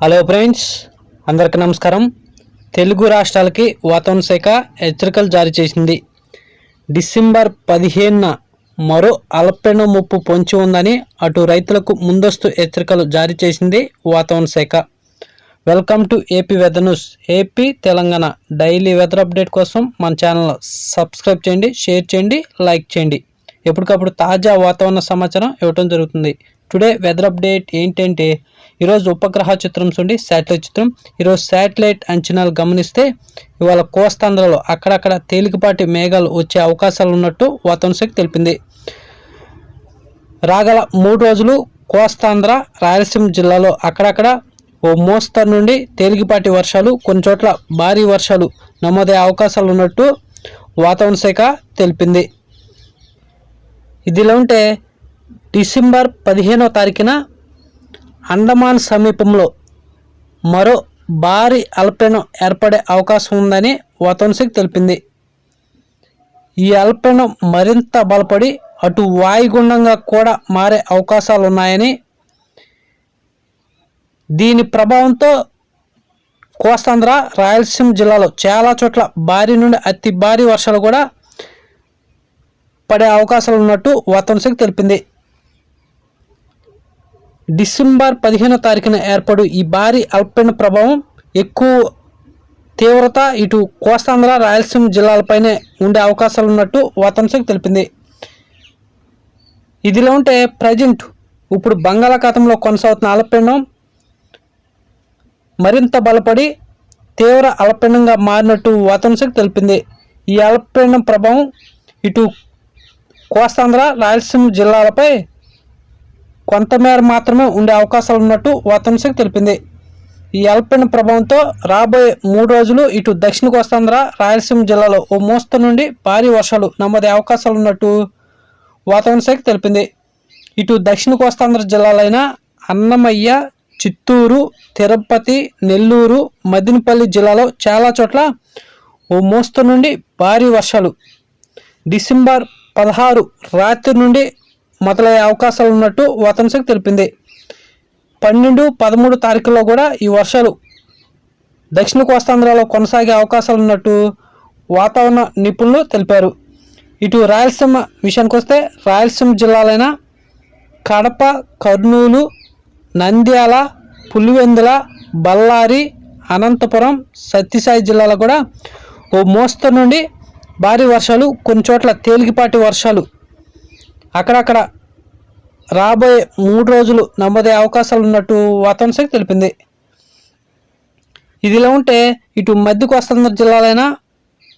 Hello friends అందరికీ నమస్కారం. తెలుగు రాష్ట్రాలకి వాతావరణ శాఖ హెచ్చరికలు జారీ చేసింది. డిసెంబర్ పదిహేనున మరో అల్పపీడన ముప్పు పొంచి ఉందని అటు రైతులకు ముందస్తు హెచ్చరికలు జారీ చేసింది వాతావరణ శాఖ. Welcome to AP weather news. AP Telangana daily weather update కోసం మన ఛానల్ సబ్స్క్రైబ్ చేయండి షేర్ చేయండి లైక్ చేయండి. ఎప్పటికప్పుడు తాజా వాతావరణ సమాచారం ఇవ్వటం జరుగుతుంది. టుడే వెదర్ అప్డేట్ ఏంటంటే ఈరోజు ఉపగ్రహ చిత్రం చూడండి శాటిలైట్ చిత్రం. ఈరోజు శాటిలైట్ అంచనాలు గమనిస్తే ఇవాళ కోస్తాంధ్రలో అక్కడక్కడ తేలికపాటి మేఘాలు వచ్చే అవకాశాలు ఉన్నట్టు వాతావరణ శాఖ తెలిపింది. రాగల మూడు రోజులు కోస్తాంధ్ర రాయలసీమ జిల్లాలో అక్కడక్కడ ఓ మోస్తరు నుండి తేలికపాటి వర్షాలు కొన్ని చోట్ల భారీ వర్షాలు నమోదయ్యే అవకాశాలు ఉన్నట్టు వాతావరణ శాఖ తెలిపింది. ఇదిలా ఉంటే డిసెంబర్ పదిహేనో తారీఖున అండమాన్ సమీపంలో మరో భారీ అల్పీడనం ఏర్పడే అవకాశం ఉందని వాతావరణ తెలిపింది. ఈ అల్పీడనం మరింత బలపడి అటు వాయుగుండంగా కూడా మారే అవకాశాలు ఉన్నాయని దీని ప్రభావంతో కోస్తాంధ్ర రాయలసీమ జిల్లాలో చాలా చోట్ల భారీ నుండి అతి భారీ వర్షాలు కూడా పడే అవకాశాలు ఉన్నట్టు వాతావరణ తెలిపింది. డిసెంబర్ పదిహేనో తారీఖున ఏర్పడు ఈ భారీ అల్పీడన ప్రభావం ఎక్కువ తీవ్రత ఇటు కోస్తాంధ్ర రాయలసీమ జిల్లాలపైనే ఉండే అవకాశాలు ఉన్నట్టు వాతావరణ తెలిపింది. ఇదిలో ఉంటే ప్రజెంట్ ఇప్పుడు బంగాళాఖాతంలో కొనసాగుతున్న అల్పపీడనం మరింత బలపడి తీవ్ర అల్పపీడనంగా మారినట్టు వాతావరణ తెలిపింది. ఈ అల్పపీడనం ప్రభావం ఇటు కోస్తాంధ్ర రాయలసీమ జిల్లాలపై కొంతమేర మాత్రమే ఉండే అవకాశాలు ఉన్నట్టు వాతావరణ శాఖ తెలిపింది. ఈ అల్పపీడన ప్రభావంతో రాబోయే మూడు రోజులు ఇటు దక్షిణ కోస్తాంధ్ర రాయలసీమ జిల్లాలో ఓ మోస్తరు నుండి భారీ వర్షాలు నమోదే అవకాశాలు ఉన్నట్టు వాతావరణ శాఖ తెలిపింది. ఇటు దక్షిణ కోస్తాంధ్ర జిల్లాలైన అన్నమయ్య చిత్తూరు తిరుపతి నెల్లూరు మదినపల్లి జిల్లాలో చాలా చోట్ల ఓ మోస్తరు నుండి భారీ వర్షాలు. డిసెంబర్ పదహారు రాత్రి నుండి మొదలయ్యే అవకాశాలు ఉన్నట్టు వాతావరణ తెలిపింది. పన్నెండు పదమూడు తారీఖుల్లో కూడా ఈ వర్షాలు దక్షిణ కోస్తాంధ్రలో కొనసాగే అవకాశాలు ఉన్నట్టు వాతావరణ నిపుణులు తెలిపారు. ఇటు రాయలసీమ విషయానికి వస్తే రాయలసీమ జిల్లాలైన కడప కర్నూలు నంద్యాల పులివెందుల బళ్ళారి అనంతపురం సత్యసాయి జిల్లాలో కూడా ఓ మోస్తరు నుండి భారీ వర్షాలు కొన్ని చోట్ల తేలికపాటి వర్షాలు అక్కడక్కడ రాబోయే మూడు రోజులు నమోదే అవకాశాలు ఉన్నట్టు వాతావరణ శాఖ తెలిపింది. ఇదిలా ఉంటే ఇటు మధ్య కోస్తాంధ్ర జిల్లాలైన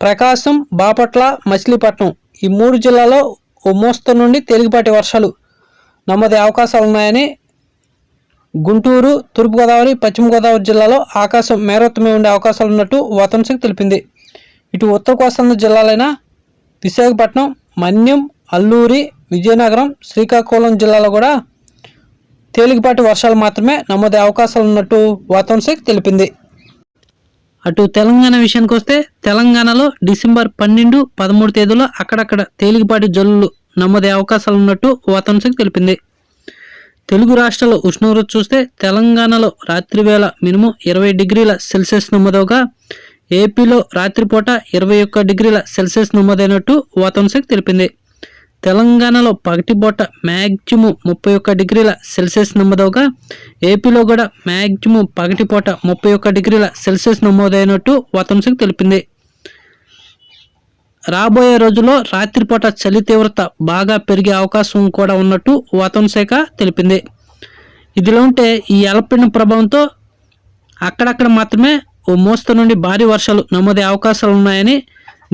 ప్రకాశం బాపట్ల మచిలీపట్నం ఈ మూడు జిల్లాలో ఓ మోస్తరు నుండి తేలికపాటి వర్షాలు నమోదే అవకాశాలు ఉన్నాయని గుంటూరు తూర్పుగోదావరి పశ్చిమ గోదావరి జిల్లాలో ఆకాశం మేరత్వమే ఉండే అవకాశాలు ఉన్నట్టు వాతావరణ శాఖ తెలిపింది. ఇటు ఉత్తర కోస్తాంధ్ర జిల్లాలైన విశాఖపట్నం మన్యం అల్లూరి విజయనగరం శ్రీకాకుళం జిల్లాలో కూడా తేలికపాటి వర్షాలు మాత్రమే నమోదే అవకాశాలు ఉన్నట్టు వాతావరణ శాఖ తెలిపింది. అటు తెలంగాణ విషయానికి వస్తే తెలంగాణలో డిసెంబర్ పన్నెండు పదమూడు తేదీలో అక్కడక్కడ తేలికపాటి జల్లులు నమోదే అవకాశాలు ఉన్నట్టు వాతావరణ శాఖ తెలిపింది. తెలుగు రాష్ట్రాల ఉష్ణోగ్రత చూస్తే తెలంగాణలో రాత్రి వేళ మినిమం ఇరవై డిగ్రీల సెల్సియస్ నమోదవగా ఏపీలో రాత్రిపూట ఇరవై ఒక్క డిగ్రీల సెల్సియస్ నమోదైనట్టు వాతావరణ శాఖ తెలిపింది. తెలంగాణలో పగటిపూట మ్యాక్సిమం ముప్పై ఒక్క డిగ్రీల సెల్సియస్ నమోదవగా ఏపీలో కూడా మ్యాక్సిమం పగటిపూట ముప్పై ఒక్క డిగ్రీల సెల్సియస్ నమోదైనట్టు వాతావరణ తెలిపింది. రాబోయే రోజుల్లో రాత్రిపూట చలి తీవ్రత బాగా పెరిగే అవకాశం కూడా ఉన్నట్టు వాతావరణ శాఖ తెలిపింది. ఇదిలో ఉంటే ఈ అలపిన ప్రభావంతో అక్కడక్కడ మాత్రమే ఓ మోస్తరు నుండి భారీ వర్షాలు నమోదే అవకాశాలు ఉన్నాయని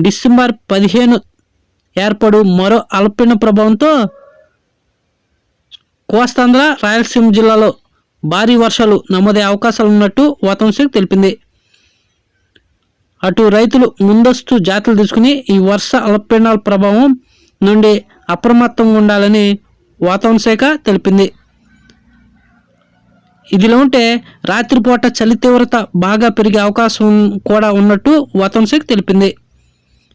డిసెంబర్ పదిహేను ఏర్పడు మరో అల్పపీడన ప్రభావంతో కోస్తాంధ్ర రాయలసీమ జిల్లాలో భారీ వర్షాలు నమోదే అవకాశాలు ఉన్నట్టు వాతావరణ తెలిపింది. అటు రైతులు ముందస్తు జాగ్రత్తలు తీసుకుని ఈ వర్ష అల్పపీడనాల ప్రభావం నుండి అప్రమత్తంగా ఉండాలని వాతావరణ శాఖ తెలిపింది. ఇదిలో ఉంటే రాత్రిపూట చలి తీవ్రత బాగా పెరిగే అవకాశం కూడా ఉన్నట్టు వాతావరణ శాఖ తెలిపింది.